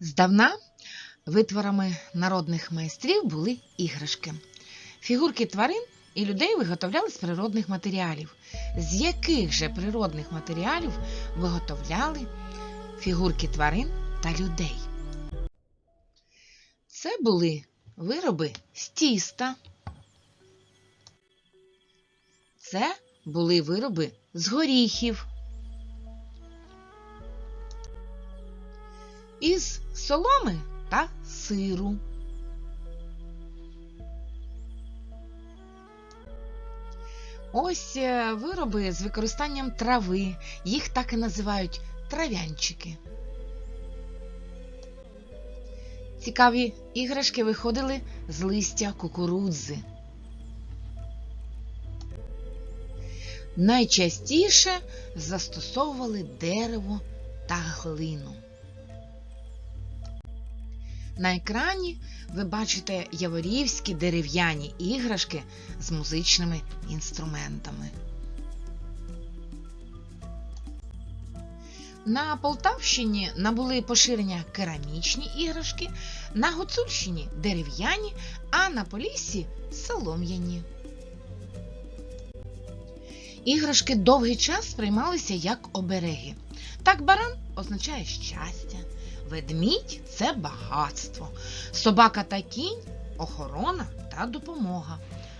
Здавна витворами народних майстрів були іграшки. Фігурки тварин і людей виготовляли з природних матеріалів. З яких же природних матеріалів виготовляли фігурки тварин та людей? Це були вироби з тіста. Це були вироби з горіхів. із соломи та сиру. Ось е, вироби з використанням трави. Їх так і називають трав'янчики. Цікаві іграшки виходили з листя кукурудзи. Найчастіше застосовували дерево та глину. На екрані ви бачите яворівські дерев'яні іграшки з музичними інструментами. На Полтавщині набули поширення керамічні іграшки, на Гуцульщині дерев'яні, а на Поліссі солом'яні. Іграшки довгий час сприймалися як обереги. Так баран означає щастя. Ведмідь це багатство, собака та кінь охорона та допомога.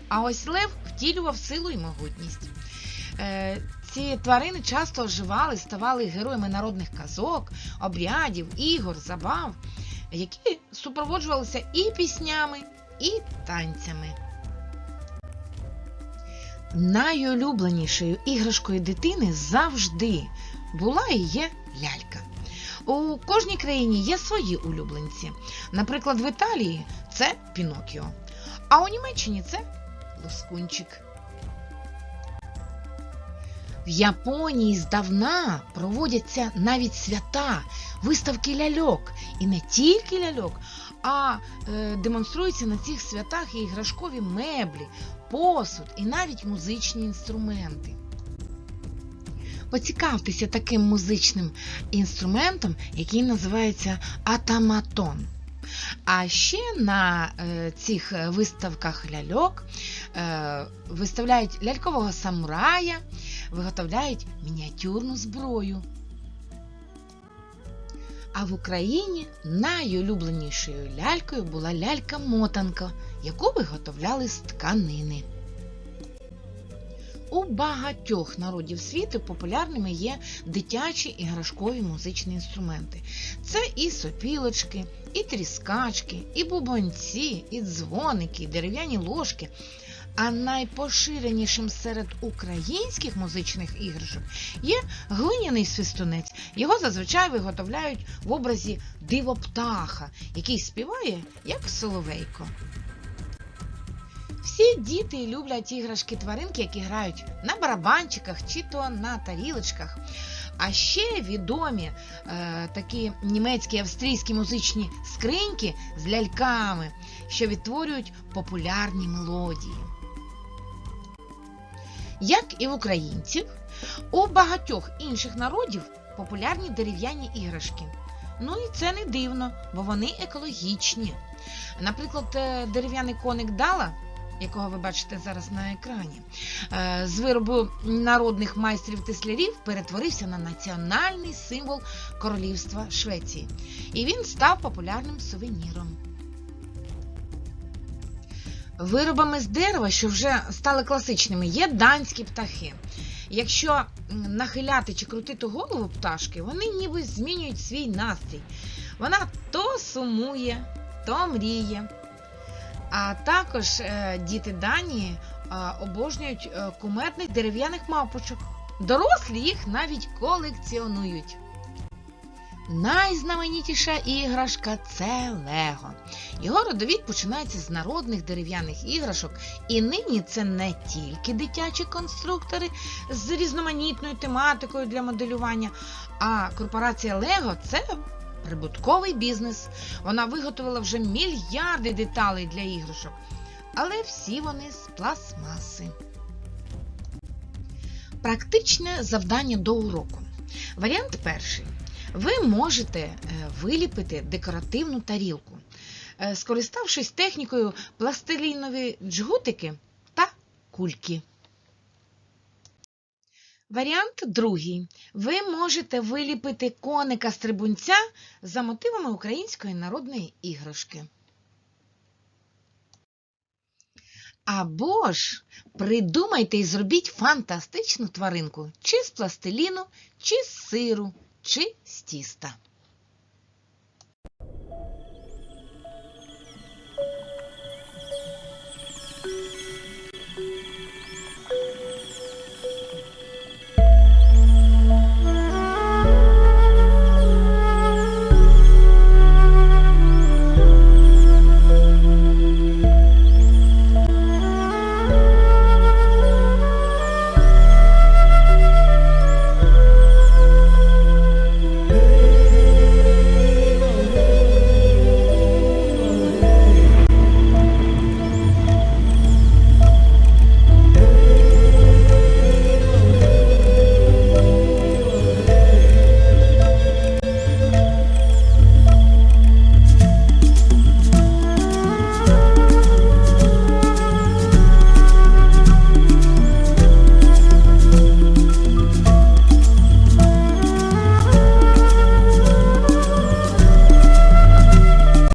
А ось лев втілював силу і могутність. Е, ці тварини часто оживали, ставали героями народних казок, обрядів, ігор, забав, які супроводжувалися і піснями, і танцями. Найулюбленішою іграшкою дитини завжди була і є лялька. У кожній країні є свої улюбленці. Наприклад, в Італії це Пінокіо, а у Німеччині це Лоскунчик. В Японії здавна проводяться навіть свята, виставки ляльок. І не тільки ляльок, а е, демонструються на цих святах і іграшкові меблі, посуд і навіть музичні інструменти. Поцікавтеся таким музичним інструментом, який називається атаматон. А ще на е, цих виставках ляльок е, виставляють лялькового самурая, виготовляють мініатюрну зброю. А в Україні найулюбленішою лялькою була лялька-мотанка, яку виготовляли з тканини. У багатьох народів світу популярними є дитячі іграшкові музичні інструменти. Це і сопілочки, і тріскачки, і бубонці, і дзвоники, і дерев'яні ложки. А найпоширенішим серед українських музичних іграшок є глиняний свистунець. Його зазвичай виготовляють в образі дивоптаха, який співає як соловейко. Всі діти люблять іграшки тваринки, які грають на барабанчиках чи то на тарілочках. А ще відомі е, такі німецькі австрійські музичні скриньки з ляльками, що відтворюють популярні мелодії. Як і в українців, у багатьох інших народів популярні дерев'яні іграшки. Ну і це не дивно, бо вони екологічні. Наприклад, е, дерев'яний коник Дала якого ви бачите зараз на екрані, е, з виробу народних майстрів теслярів перетворився на національний символ королівства Швеції. І він став популярним сувеніром. Виробами з дерева, що вже стали класичними, є данські птахи. Якщо нахиляти чи крутити голову пташки, вони ніби змінюють свій настрій. Вона то сумує, то мріє. А також е, діти Данії е, обожнюють е, кумедних дерев'яних мавпочок. Дорослі їх навіть колекціонують. Найзнаменітіша іграшка це Лего. Його родовід починається з народних дерев'яних іграшок, і нині це не тільки дитячі конструктори з різноманітною тематикою для моделювання, а корпорація Лего це прибутковий бізнес. Вона виготовила вже мільярди деталей для іграшок, але всі вони з пластмаси. Практичне завдання до уроку. Варіант перший. ви можете е, виліпити декоративну тарілку, е, скориставшись технікою пластилінові джгутики та кульки. Варіант другий. Ви можете виліпити коника стрибунця за мотивами української народної іграшки. Або ж придумайте і зробіть фантастичну тваринку чи з пластиліну, чи з сиру, чи з тіста.